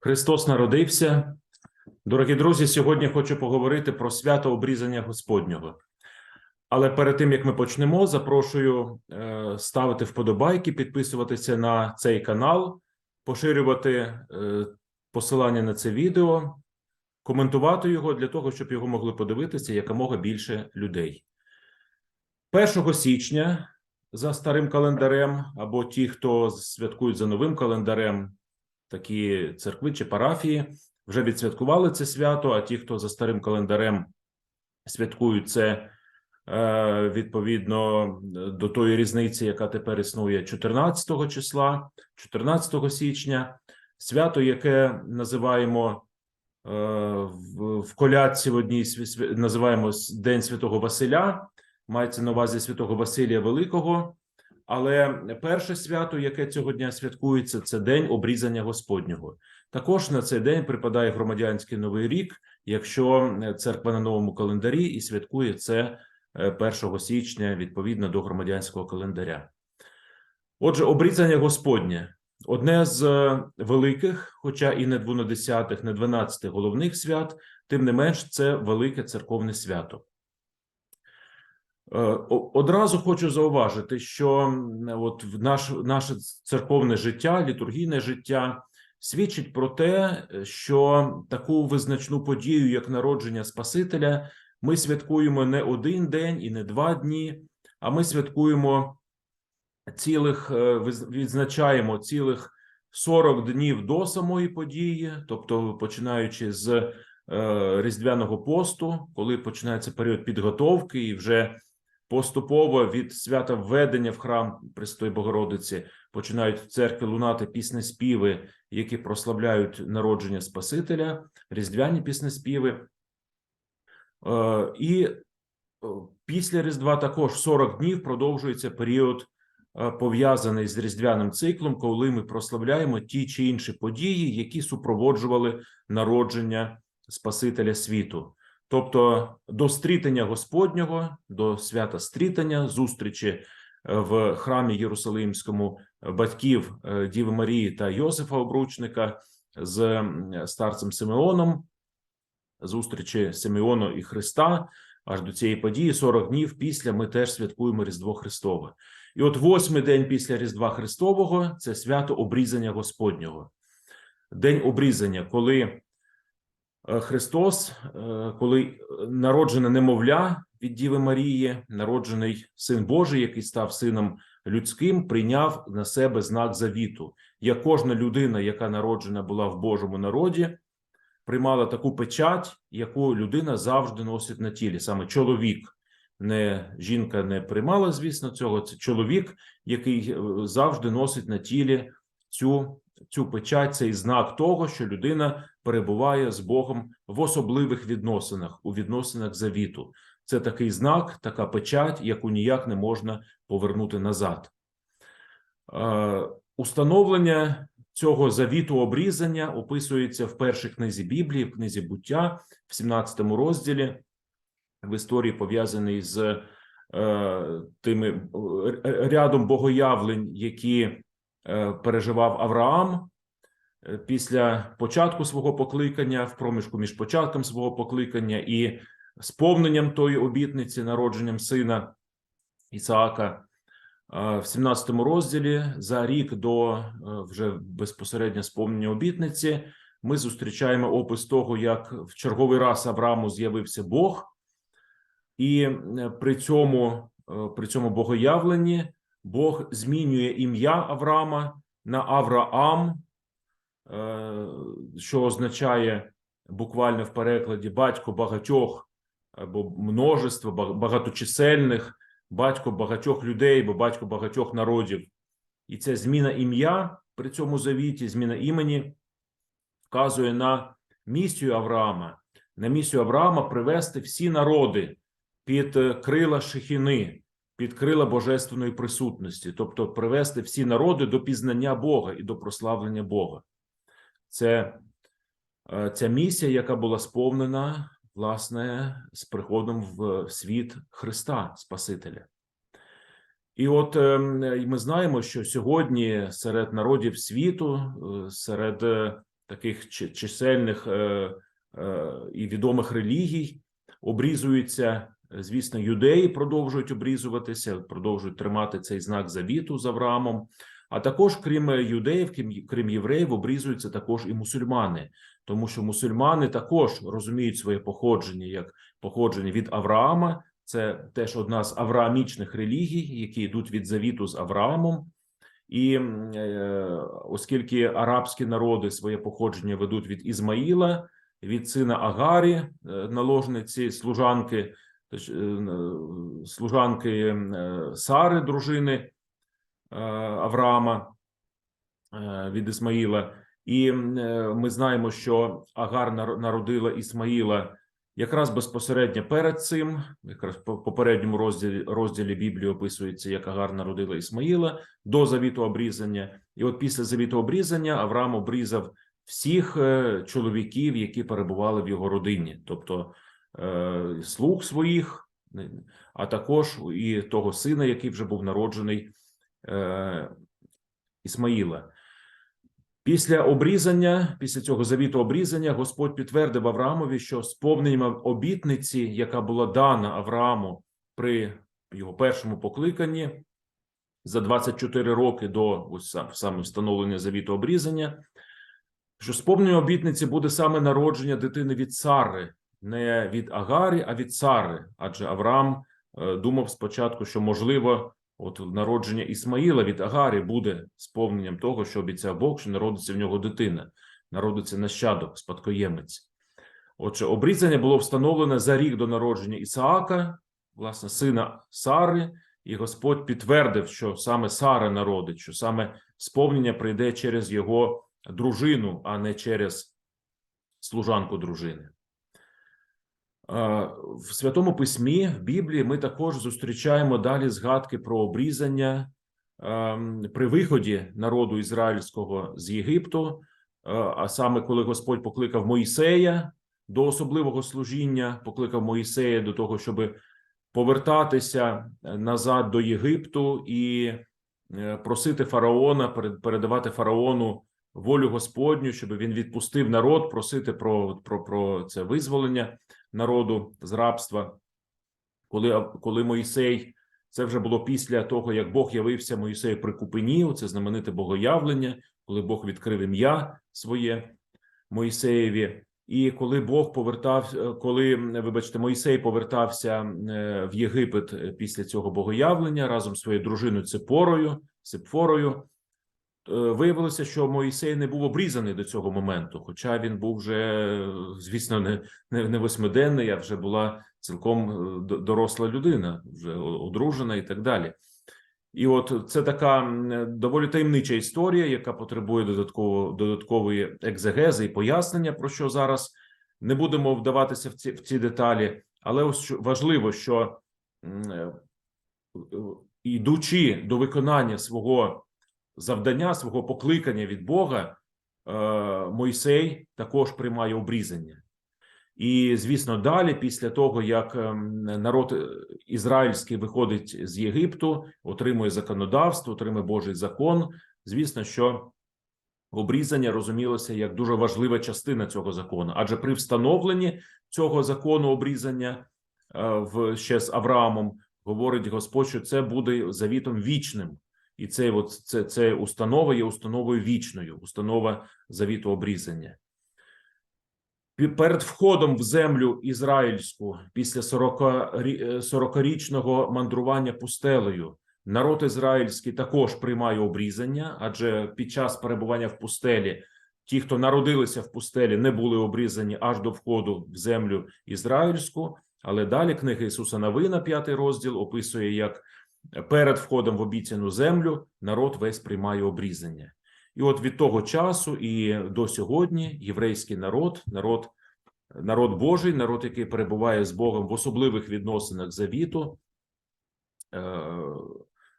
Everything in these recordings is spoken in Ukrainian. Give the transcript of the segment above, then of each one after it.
Христос народився. Дорогі друзі, сьогодні хочу поговорити про свято обрізання Господнього. Але перед тим як ми почнемо, запрошую е, ставити вподобайки, підписуватися на цей канал, поширювати е, посилання на це відео, коментувати його для того, щоб його могли подивитися якомога більше людей. 1 січня за старим календарем, або ті, хто святкують за новим календарем, такі церкви чи парафії вже відсвяткували це свято. А ті, хто за старим календарем святкують це е, відповідно до тої різниці, яка тепер існує 14 числа, 14 січня, свято, яке називаємо е, в, колядці в одній називаємо День Святого Василя. Мається на увазі святого Василія Великого. Але перше свято, яке цього дня святкується, це День обрізання Господнього. Також на цей день припадає громадянський новий рік, якщо е, церква на новому календарі і святкує це е, 1 січня відповідно до громадянського календаря. Отже, обрізання Господнє одне з е, великих, хоча і не двонадесятих, не дванадцятих головних свят, тим не менш, це велике церковне свято. Е, Одразу хочу зауважити, що от наш, наше церковне життя, літургійне життя свідчить про те, що таку визначну подію, як народження Спасителя, ми святкуємо не один день і не два дні, а ми святкуємо цілих, е, відзначаємо цілих 40 днів до самої події, тобто починаючи з е, Різдвяного посту, коли починається період підготовки, і вже поступово від свята введення в храм Престої Богородиці починають в церкві лунати піснеспіви, які прославляють народження Спасителя, різдвяні піснеспіви. Е, І е, після Різдва також 40 днів продовжується період, е, пов'язаний з різдвяним циклом, коли ми прославляємо ті чи інші події, які супроводжували народження Спасителя світу. Тобто до стрітення Господнього, до свята стрітання, зустрічі е, в храмі Єрусалимському батьків е, Діви Марії та Йосифа Обручника з старцем Симеоном, зустрічі Симеону і Христа. Аж до цієї події 40 днів після ми теж святкуємо Різдво Христове. І от восьмий день після Різдва Христового це свято обрізання Господнього. День обрізання, коли е, Христос, е, коли народжене немовля від Діви Марії, народжений син Божий, який став сином людським, прийняв на себе знак завіту. Як кожна людина, яка народжена була в Божому народі, приймала таку печать, яку людина завжди носить на тілі, саме чоловік. Не жінка не приймала, звісно, цього. Це чоловік, який е, завжди носить на тілі цю, цю печать, цей знак того, що людина перебуває з Богом в особливих відносинах, у відносинах завіту. Це такий знак, така печать, яку ніяк не можна повернути назад. Е, Установлення цього завіту обрізання описується в першій книзі Біблії, в книзі буття, в 17 розділі, в історії пов'язаній з е, тими е, рядом богоявлень, які переживав Авраам е, після початку свого покликання, в проміжку між початком свого покликання і сповненням тої обітниці, народженням сина Ісаака. Е, В 17 розділі за рік до е, вже безпосередньо сповнення обітниці ми зустрічаємо опис того, як в черговий раз Аврааму з'явився Бог, і е, при цьому, е, при цьому богоявленні Бог змінює ім'я Авраама на Авраам, е, що означає буквально в перекладі батько багатьох або множество багаточисельних, батько багатьох людей, бо батько багатьох народів. І ця зміна ім'я при цьому завіті, зміна імені вказує на місію Авраама, на місію Авраама привести всі народи під е, крила шихіни, під крила божественної присутності, тобто привести всі народи до пізнання Бога і до прославлення Бога. Це е, ця місія, яка була сповнена власне з приходом в світ Христа Спасителя. І от ем, ми знаємо, що сьогодні серед народів світу, е, серед е, таких чисельних і відомих релігій обрізуються. Звісно, юдеї продовжують обрізуватися, продовжують тримати цей знак завіту з Авраамом. А також, крім юдеїв, крім, євреїв, обрізуються також і мусульмани, тому що мусульмани також розуміють своє походження як походження від Авраама. Це теж одна з авраамічних релігій, які йдуть від завіту з Авраамом. І е, оскільки арабські народи своє походження ведуть від Ізмаїла, від сина Агарі, е, наложниці служанки, е, е, служанки е, Сари, дружини е, Авраама е, від Ісмаїла. І е, ми знаємо, що Агар нар- народила Ісмаїла якраз безпосередньо перед цим, якраз по попередньому розділі розділі Біблії описується, як Агар народила Ісмаїла до завіту обрізання. І от після завіту обрізання Авраам обрізав всіх е, чоловіків, які перебували в його родині, тобто е, слуг своїх, е, а також і того сина, який вже був народжений е, Ісмаїла. Після обрізання, після цього завіту обрізання, Господь підтвердив Авраамові, що сповненням обітниці, яка була дана Аврааму при його першому покликанні за 24 роки до ось саме встановлення завіту обрізання, що сповненням обітниці буде саме народження дитини від Сари, не від Агарі, а від Сари. Адже Авраам е, думав спочатку, що можливо, от народження Ісмаїла від Агарі буде сповненням того, що обіцяв Бог, що народиться в нього дитина, народиться нащадок, спадкоємець. Отже, обрізання було встановлене за рік до народження Ісаака, власне, сина Сари, і Господь підтвердив, що саме Сара народить, що саме сповнення прийде через його дружину, а не через служанку дружини. В Святому Письмі в Біблії ми також зустрічаємо далі згадки про обрізання ем, при виході народу ізраїльського з Єгипту, е, а саме коли Господь покликав Моїсея до особливого служіння, покликав Моїсея до того, щоб повертатися е, назад до Єгипту і е, просити фараона перед- передавати фараону волю Господню, щоб він відпустив народ, просити про, про, про це визволення народу з рабства. Коли, коли Моїсей, це вже було після того, як Бог явився Моїсею при Купині, це знамените богоявлення, коли Бог відкрив ім'я своє Моїсеєві. І коли Бог повертав, е, коли, вибачте, Моїсей повертався в Єгипет після цього богоявлення разом з своєю дружиною Ципорою, Сипфорою, е, виявилося, що Моїсей не був обрізаний до цього моменту, хоча він був вже, е, звісно, не, не, не восьмиденний, а вже була цілком е, доросла людина, вже одружена і так далі. І от це така доволі таємнича історія, яка потребує додатково, додаткової екзегези і пояснення, про що зараз не будемо вдаватися в ці, в ці деталі. Але ось важливо, що е, йдучи до виконання свого завдання, свого покликання від Бога, е, Мойсей також приймає обрізання. І звісно, далі, після того як ем, народ ізраїльський виходить з Єгипту, отримує законодавство, отримує Божий закон. Звісно, що обрізання розумілося як дуже важлива частина цього закону, адже при встановленні цього закону обрізання е, ще з Авраамом говорить Господь, що це буде завітом вічним, і це, от, це, це установа є установою вічною, установа завіту обрізання. Перед входом в землю ізраїльську після 40 рі- е, 40-річного мандрування пустелею народ ізраїльський також приймає обрізання, адже під час перебування в пустелі ті, хто народилися в пустелі, не були обрізані аж до входу в землю ізраїльську. Але далі книга Ісуса Новина, п'ятий розділ, описує, як перед входом в обіцяну землю народ весь приймає обрізання. І от від того часу і до сьогодні єврейський народ, народ, народ Божий, народ, який перебуває з Богом в особливих відносинах завіту, е,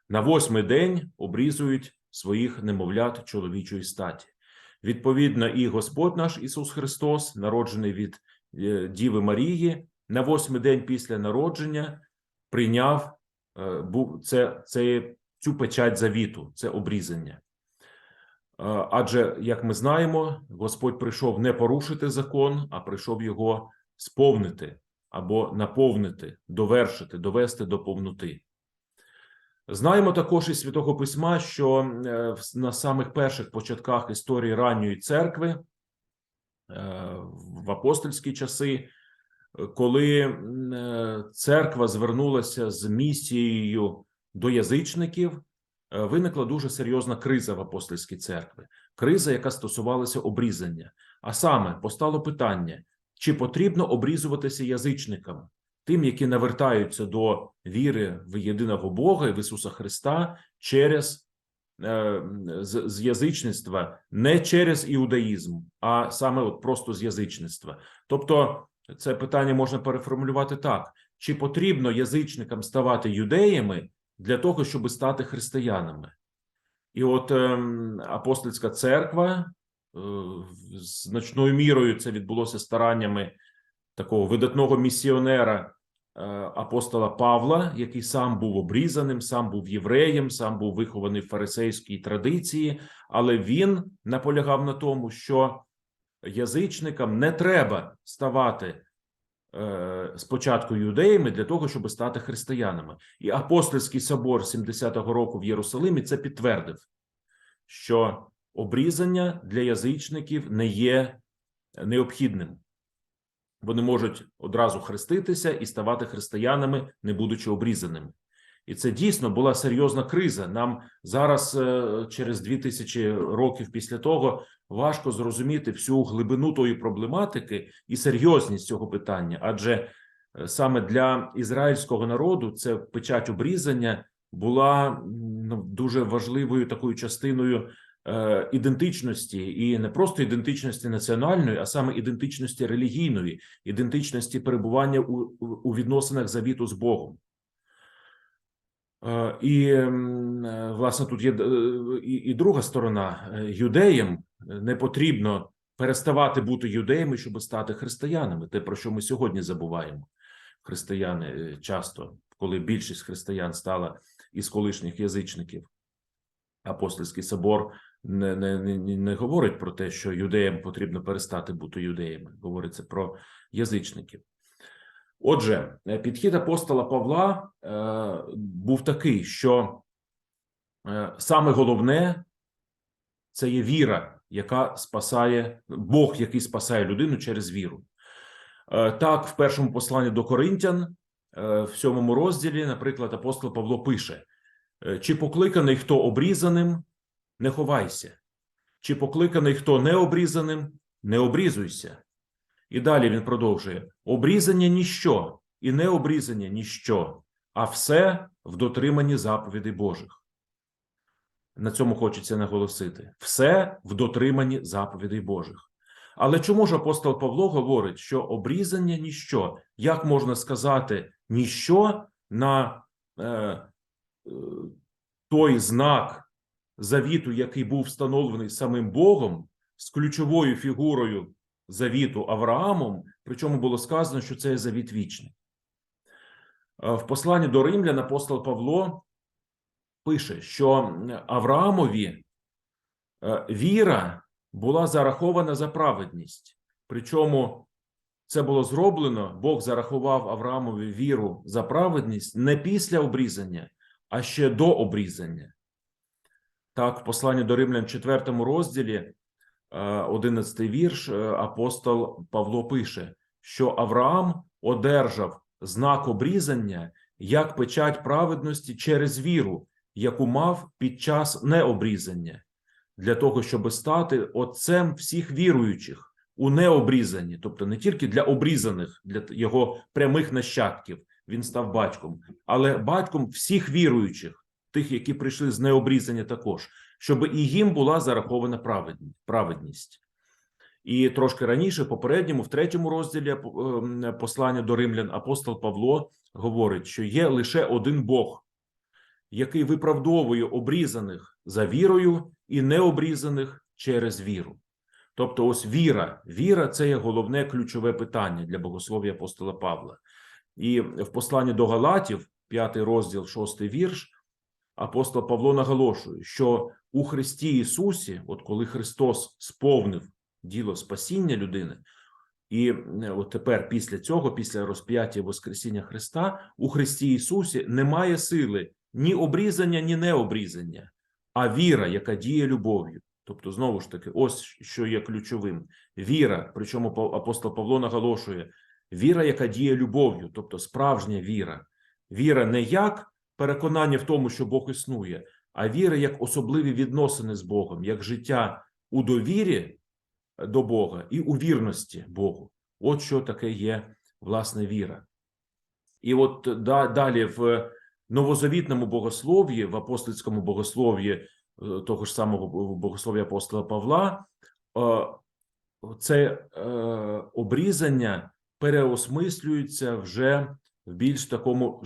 на восьмий день обрізують своїх немовлят чоловічої статі. Відповідно, і Господь наш Ісус Христос, народжений від е, Діви Марії, на восьмий день після народження прийняв був це, це цю печать завіту, це обрізання. Е, Адже, як ми знаємо, Господь прийшов не порушити закон, а прийшов його сповнити або наповнити, довершити, довести до повноти. Знаємо також із Святого Письма, що е, на самих перших початках історії ранньої церкви, е, в апостольські часи, е, коли е, церква звернулася з місією до язичників, е, виникла дуже серйозна криза в апостольській церкві. Криза, яка стосувалася обрізання. А саме постало питання: чи потрібно обрізуватися язичникам, тим, які навертаються до віри в єдиного Бога і в Ісуса Христа через е, з, з язичництва, не через іудаїзм, а саме от просто з язичництва. Тобто, це питання можна переформулювати так: чи потрібно язичникам ставати юдеями для того, щоб стати християнами? І от ем, апостольська церква е, значною мірою це відбулося стараннями такого видатного місіонера е, апостола Павла, який сам був обрізаним, сам був євреєм, сам був вихований в фарисейській традиції, але він наполягав на тому, що язичникам не треба ставати е, спочатку юдеями для того, щоб стати християнами. І апостольський собор 70-го року в Єрусалимі це підтвердив, що обрізання для язичників не є необхідним. Вони можуть одразу хреститися і ставати християнами, не будучи обрізаними. І це дійсно була серйозна криза. Нам зараз, е, через 2000 років після того, важко зрозуміти всю глибину тої проблематики і серйозність цього питання, адже е, саме для ізраїльського народу це печать обрізання була ну, дуже важливою такою частиною е, ідентичності, і не просто ідентичності національної, а саме ідентичності релігійної, ідентичності перебування у- у відносинах завіту з Богом. Е, І е, власне тут є е, і, друга сторона. Юдеям не потрібно переставати бути юдеями, щоб стати християнами. Те, про що ми сьогодні забуваємо. Християни часто, коли більшість християн стала із колишніх язичників. Апостольський собор не, не, не, не говорить про те, що юдеям потрібно перестати бути юдеями. Говориться про язичників. Отже, е, підхід апостола Павла е, був такий, що е, саме головне це є віра, яка спасає Бог, який спасає людину через віру. Так, в першому посланні до Коринтян, в сьомому розділі, наприклад, апостол Павло пише: чи покликаний хто обрізаним, не ховайся, чи покликаний хто не обрізаним, не обрізуйся. І далі він продовжує: обрізання ніщо, і не обрізання ніщо, а все в дотриманні заповідей Божих. На цьому хочеться наголосити: все в дотриманні заповідей Божих. Але чому ж апостол Павло говорить, що обрізання ніщо? Як можна сказати ніщо на е, е, той знак завіту, який був встановлений самим Богом, з ключовою фігурою завіту Авраамом, причому було сказано, що це завіт вічний. Е, В посланні до Римлян апостол Павло пише, що Авраамові е, віра була зарахована за праведність. Причому це було зроблено, Бог зарахував Авраамові віру за праведність не після обрізання, а ще до обрізання. Так, в посланні до Римлян, 4 розділі, 11 вірш, е, апостол Павло пише, що Авраам одержав знак обрізання як печать праведності через віру, яку мав під час необрізання, для того, щоб стати отцем всіх віруючих у необрізанні, тобто не тільки для обрізаних, для його прямих нащадків, він став батьком, але батьком всіх віруючих, тих, які прийшли з необрізання також, щоб і їм була зарахована праведність. І трошки раніше, в попередньому, в третьому розділі ем, послання до римлян, апостол Павло говорить, що є лише один Бог, який виправдовує обрізаних за вірою і необрізаних через віру. Тобто, ось віра. Віра це є головне ключове питання для богослов'я апостола Павла. І в посланні до Галатів, п'ятий розділ, шостий вірш, апостол Павло наголошує, що у Христі Ісусі, от коли Христос сповнив діло спасіння людини, і е, от тепер, після цього, після розп'яття Воскресіння Христа, у Христі Ісусі немає сили ні обрізання, ні необрізання, а віра, яка діє любов'ю. Тобто, знову ж таки, ось що є ключовим: віра, причому апостол Павло наголошує, віра, яка діє любов'ю, тобто справжня віра. Віра не як переконання в тому, що Бог існує, а віра як особливі відносини з Богом, як життя у довірі до Бога і у вірності Богу. От що таке є власне віра. І от да, далі в новозавітному богослов'ї, в апостольському богослов'ї е, того ж самого богослов'я апостола Павла, е, це е, обрізання переосмислюється вже в більш такому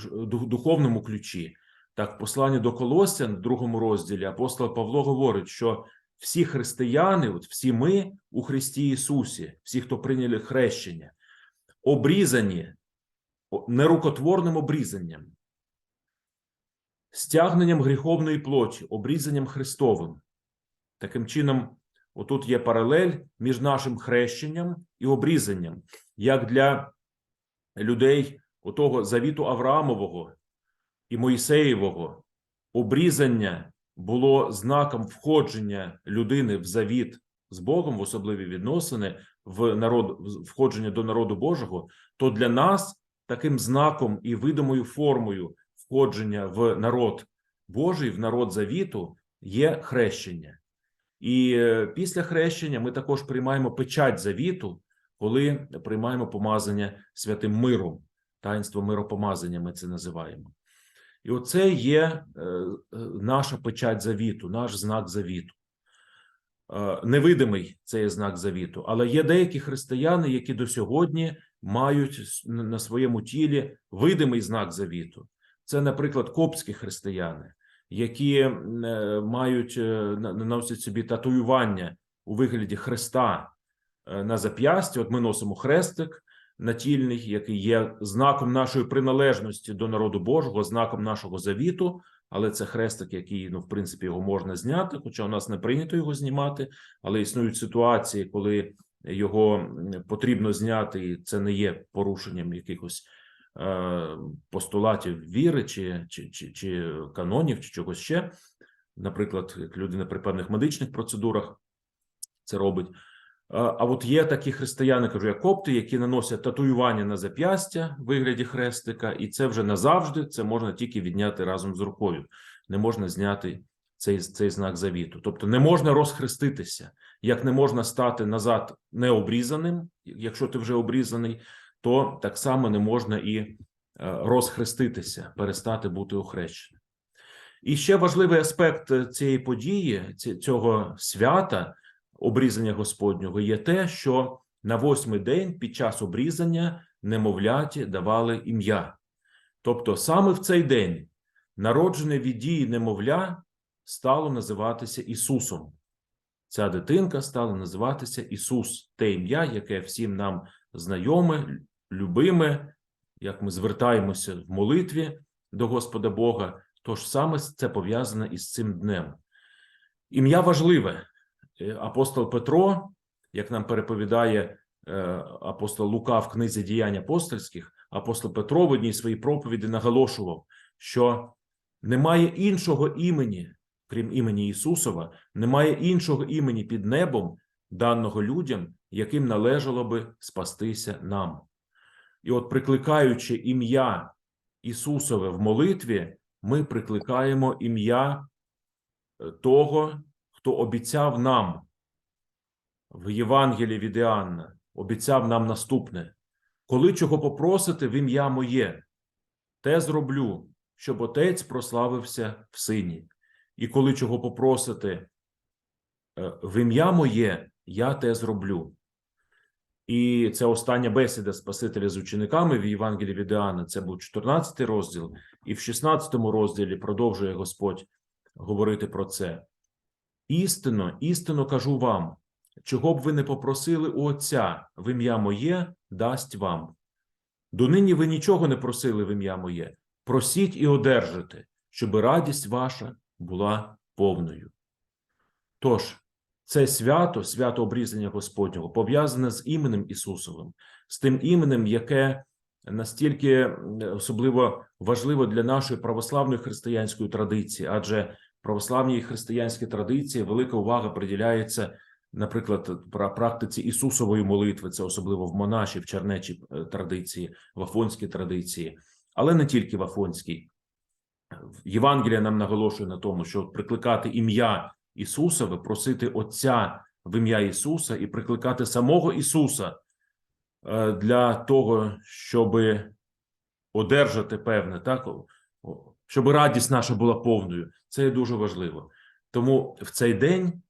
духовному ключі. Так, в посланні до Колосян, в другому розділі, апостол Павло говорить, що всі християни, от всі ми у Христі Ісусі, всі, хто прийняли хрещення, обрізані нерукотворним обрізанням, стягненням гріховної плоті, обрізанням Христовим. Таким чином, отут є паралель між нашим хрещенням і обрізанням, як для людей отого завіту Авраамового і Моїсеєвого обрізання було знаком входження людини в завіт з Богом в особливі відносини, в народ входження до народу Божого, то для нас таким знаком і видимою формою входження в народ Божий, в народ завіту є хрещення. І е, після хрещення ми також приймаємо печать завіту, коли приймаємо помазання святим миром, таїнство миропомазання ми це називаємо. І оце є е, е, наша печать завіту, наш знак завіту. Е, Невидимий це є знак завіту, але є деякі християни, які до сьогодні мають на своєму тілі видимий знак завіту. Це, наприклад, коптські християни, які мають наносять собі татуювання у вигляді хреста на зап'ясті. От ми носимо хрестик натільний, який є знаком нашої приналежності до народу Божого, знаком нашого завіту. Але це хрестик, який, ну, в принципі, його можна зняти, хоча у нас не прийнято його знімати. Але існують ситуації, коли його потрібно зняти, і це не є порушенням якихось е, постулатів віри, чи, чи, чи, чи канонів, чи чогось ще. Наприклад, як людина при певних медичних процедурах це робить. А от є такі християни, кажу, я копти, які наносять татуювання на зап'ястя в вигляді хрестика, і це вже назавжди. Це можна тільки відняти разом з рукою. Не можна зняти цей, цей знак завіту. Тобто не можна розхреститися, як не можна стати назад необрізаним, якщо ти вже обрізаний, то так само не можна і е, розхреститися, перестати бути охрещеним. І ще важливий аспект е, цієї події, цього свята обрізання Господнього є те, що на восьмий день під час обрізання немовляті давали ім'я. Тобто саме в цей день народжене від дії немовля стало називатися Ісусом. Ця дитинка стала називатися Ісус, те ім'я, яке всім нам знайоме, любиме, як ми звертаємося в молитві до Господа Бога. Тож саме це пов'язане із цим днем. Ім'я важливе. Е, Апостол Петро, як нам переповідає е, апостол Лука в книзі діянь апостольських, апостол Петро в одній своїй проповіді наголошував, що немає іншого імені, крім імені Ісусова, немає іншого імені під небом, даного людям, яким належало би спастися нам. І от, прикликаючи ім'я Ісусове в молитві, ми прикликаємо ім'я е, того, хто обіцяв нам в Євангелії від Іоанна, обіцяв нам наступне: коли чого попросите в ім'я моє, те зроблю, щоб отець прославився в сині. І коли чого попросите е, в ім'я моє, я те зроблю. І це остання бесіда Спасителя з учениками в Євангелії від Іоанна, це був 14 розділ, і в 16 розділі продовжує Господь говорити про це. Істинно, істинно кажу вам, чого б ви не попросили у Отця в ім'я моє, дасть вам. Донині ви нічого не просили в ім'я моє. Просіть і одержите, щоб радість ваша була повною. Тож, це свято, свято обрізання Господнього, пов'язане з іменем Ісусовим, з тим іменем, яке настільки особливо важливо для нашої православної християнської традиції, адже православній християнській традиції велика увага приділяється, наприклад, пра- практиці Ісусової молитви, це особливо в монашій, в чернечій е, традиції, в афонській традиції, але не тільки в афонській. Євангелія нам наголошує на тому, що прикликати ім'я Ісусове, просити Отця в ім'я Ісуса і прикликати самого Ісуса е, для того, щоб одержати певне, так, щоб радість наша була повною. Це є дуже важливо. Тому в цей день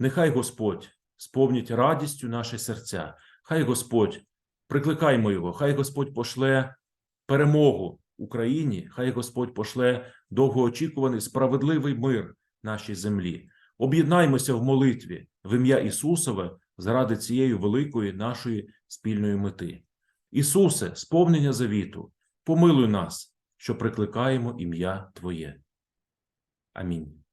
нехай Господь сповнить радістю наші серця. Хай Господь прикликаймо його, хай Господь пошле перемогу Україні, хай Господь пошле довгоочікуваний справедливий мир нашій землі. Об'єднаймося в молитві в ім'я Ісусове заради цієї великої нашої спільної мети. Ісусе, сповнення завіту, помилуй нас, що прикликаємо ім'я Твоє. Амінь.